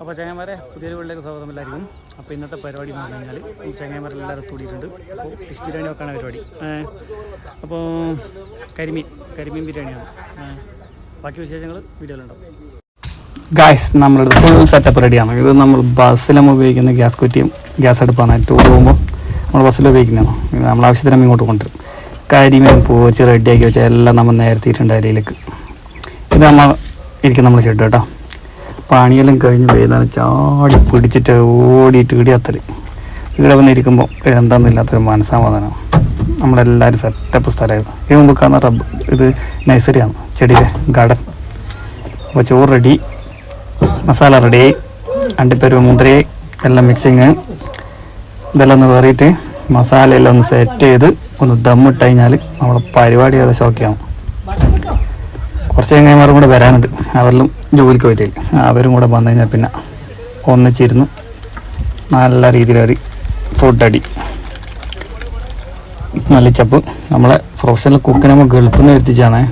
അപ്പോൾ ചങ്ങന്മാരെ പുതിയൊരു വീട്ടിലേക്ക് സ്വാഗതം എല്ലാവർക്കും. അപ്പോൾ ഇന്നത്തെ പരിപാടി എന്ന് പറഞ്ഞു കഴിഞ്ഞാൽ ചങ്ങന്മാരെല്ലാം എല്ലാവരും കൂടിയിട്ടുണ്ട് അപ്പോൾ ഫിഷ് ബിരിയാണി വെക്കാണ് പരിപാടി. അപ്പോൾ കരിമീൻ കരിമീൻ ബിരിയാണിയാണ്. ബാക്കി വിശേഷങ്ങൾ വീഡിയോയിലുണ്ടാവും ഗായ്സ് നമ്മളിത് ഫുൾ സെറ്റപ്പ് റെഡിയാണ് ഇത് നമ്മൾ ബസ്സിലും ഉപയോഗിക്കുന്ന ഗ്യാസ് കുറ്റിയും ഗ്യാസ് അടുപ്പാണ്. ടൂർ പോകുമ്പോൾ നമ്മൾ ബസ്സിൽ ഉപയോഗിക്കുന്നതാണ്. നമ്മൾ ആവശ്യത്തിന് ഇങ്ങോട്ട് കൊണ്ടുവരും. കരിമീൻ പോച്ച് റെഡിയാക്കി വെച്ചാൽ എല്ലാം നമ്മൾ നേരത്തിയിട്ടുണ്ട് അരിയിലേക്ക് ഇത് നമ്മൾ ഇരിക്കും നമ്മൾ ഷെഡ് കേട്ടോ. പണിയെല്ലാം കഴിഞ്ഞ് വൈകുന്നേരം ചാടി പിടിച്ചിട്ട് ഓടിയിട്ട് ഇടിയാത്തൽ ഇവിടെ വന്നിരിക്കുമ്പോൾ എന്താന്നില്ലാത്തൊരു മനസ്സമാധാനം. നമ്മളെല്ലാവരും സെറ്റപ്പ് സ്ഥലമായിരുന്നു. ഇത് മുമ്പ് കാണുന്ന റബ്ബ് ഇത് നഴ്സറിയാണ് ചെടിയുടെ ഗാർഡൻ അപ്പോൾ ചോറ് റെഡി മസാല റെഡി അണ്ടിപ്പരുവ് മുന്തിരി എല്ലാം മിക്സിങ് ഇതെല്ലാം ഒന്ന് വേറിയിട്ട് മസാലയെല്ലാം ഒന്ന് സെറ്റ് ചെയ്ത് ഒന്ന് ദമ്മിട്ട് കഴിഞ്ഞാൽ നമ്മുടെ പരിപാടി ഏകദേശം ഓക്കെയാണ് കുറച്ച് ചങ്ങായിമാരും കൂടെ വരാനുണ്ട്. അവരിലും ജോലിക്ക് പറ്റിയില്ല അവരും കൂടെ വന്നു കഴിഞ്ഞാൽ പിന്നെ ഒന്നിച്ചിരുന്ന് നല്ല രീതിയിൽ അവർ ഫുഡ് അടി. മല്ലിച്ചപ്പ്. നമ്മളെ പ്രൊഫഷണൽ കുക്കിനെ നമ്മൾ ഗൾഫിൽ നിന്ന് എത്തിച്ചാണേ.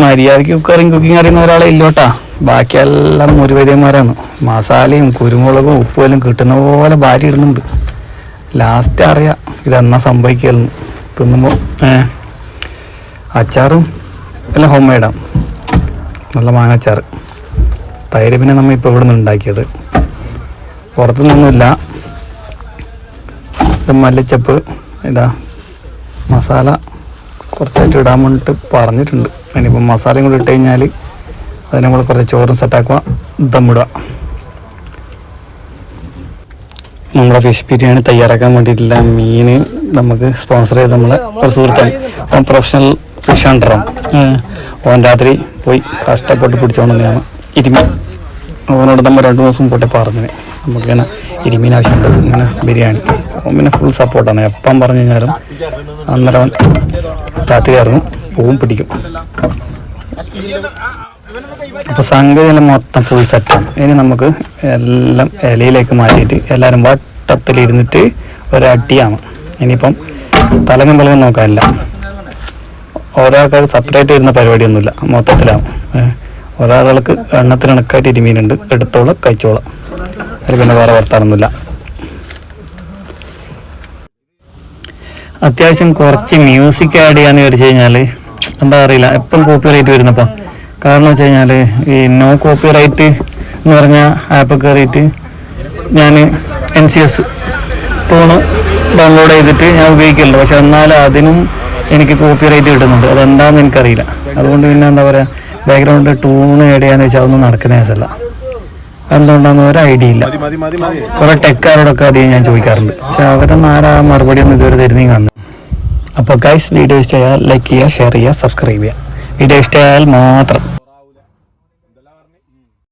മര്യാദയ്ക്ക് കുക്കറിങ് കുക്കിംഗ് അറിയുന്ന ഒരാളെ ഇല്ലോട്ടാ. ബാക്കിയെല്ലാം മുരുവൈദ്യന്മാരാണ്. മസാലയും കുരുമുളകും ഉപ്പും എല്ലാം കിട്ടുന്ന പോലെ ഭാര്യ ഇടുന്നുണ്ട്. ലാസ്റ്റ് അറിയാം ഇതെന്നാ സംഭവിക്കലെന്ന് തിന്നുമ്പോൾ ഏ? അച്ചാറും എല്ലാം ഹോം മെയ്ഡാണ് നല്ല മാങ്ങാച്ചാർ തൈര് പിന്നെ നമ്മൾ ഇപ്പോൾ ഇവിടെ നിന്ന് ഉണ്ടാക്കിയത്. പുറത്തു നിന്നൊന്നുമില്ല ഇത് മല്ലിച്ചപ്പ് ഇതാ മസാല കുറച്ചായിട്ട് ഇടാൻ വേണ്ടിയിട്ട് പറഞ്ഞിട്ടുണ്ട്. ഇനിയിപ്പോൾ മസാലയും കൂടി ഇട്ട് കഴിഞ്ഞാൽ അതിന് നമ്മൾ കുറച്ച് ചോറും സെറ്റാക്കുക ദമ്മിടുക നമ്മുടെ ഫിഷ് ബിരിയാണി തയ്യാറാക്കാൻ വേണ്ടിയിട്ടുള്ള മീൻ നമുക്ക് സ്പോൺസർ ചെയ്ത് നമ്മളെ ഒരു പ്രൊഫഷണൽ ഫിഷ് ഹണ്ടറാണ് ഓൻ രാത്രി പോയി കഷ്ടപ്പെട്ട് പിടിച്ചോണ്ടാണ് ഇരുമീൻ അവനോട് നമ്മൾ രണ്ട് ദിവസം പോട്ടെ പറഞ്ഞു നമുക്കിങ്ങനെ ഇരുമീൻ ആവശ്യമുണ്ട്. ഇങ്ങനെ ബിരിയാണി. അവൻ പിന്നെ ഫുൾ സപ്പോർട്ടാണ് എപ്പം പറഞ്ഞു കഴിഞ്ഞാലും അന്നേരം അവൻ രാത്രി കയറുന്നു പൂവും പിടിക്കും. അപ്പോൾ സംഗതിയെല്ലാം മൊത്തം ഫുൾ സെറ്റാണ് ഇനി നമുക്ക് എല്ലാം ഇലയിലേക്ക് മാറ്റിയിട്ട് എല്ലാവരും വട്ടത്തിലിരുന്നിട്ട് ഒരടിയാണ്. ഇനിയിപ്പം തലങ്ങും തലങ്ങും നോക്കാനില്ല ഒരാൾക്ക് സെപ്പറേറ്റ് വരുന്ന പരിപാടിയൊന്നുമില്ല മൊത്തത്തിലാവും. ഒരാൾക്ക് എണ്ണത്തിന് കണക്കായിട്ട് ഇരുമീനുണ്ട്. എടുത്തോളം കഴിച്ചോളാം. അതിൽ പിന്നെ വേറെ വർത്താനൊന്നുമില്ല. അത്യാവശ്യം കുറച്ച് മ്യൂസിക് ആഡ് ചെയ്യാന്ന് വിചാരിച്ചു കഴിഞ്ഞാൽ എന്താ അറിയില്ല. എപ്പോഴും കോപ്പി റൈറ്റ് വരുന്നപ്പോൾ കാരണം വെച്ച് കഴിഞ്ഞാൽ ഈ നോ കോപ്പി റൈറ്റ് എന്ന് പറഞ്ഞ ആപ്പ് കയറിയിട്ട് ഞാൻ N C S tune download ചെയ്തിട്ട് ഞാൻ ഉപയോഗിക്കലുണ്ട്. പക്ഷെ എന്നാൽ അതിനും എനിക്ക് കോപ്പി റൈറ്റ് കിട്ടുന്നുണ്ട് അതെന്താണെന്ന് എനിക്കറിയില്ല. അതുകൊണ്ട് പിന്നെ എന്താ പറയുക ബാക്ക്ഗ്രൗണ്ട് ടൂണ് ആഡ് ചെയ്യാന്ന് വെച്ചാൽ അതൊന്നും നടക്കുന്ന കേസല്ല. എന്തുകൊണ്ടാന്ന് ഒരു ഐഡിയ ഇല്ല. കുറെ ടെക്കാരോടൊക്കെ അധികം ഞാൻ ചോദിക്കാറുണ്ട്. പക്ഷെ അവരൊന്നും ആരാ മറുപടി ഒന്നും ഇതുവരെ തരുന്നേ കാണുന്നു അപ്പോൾ ഗൈസ് വീഡിയോ ഇഷ്ടമായാൽ ലൈക്ക് ചെയ്യുക ഷെയർ ചെയ്യുക സബ്സ്ക്രൈബ് ചെയ്യുക. വീഡിയോ ഇഷ്ടമായാൽ മാത്രം.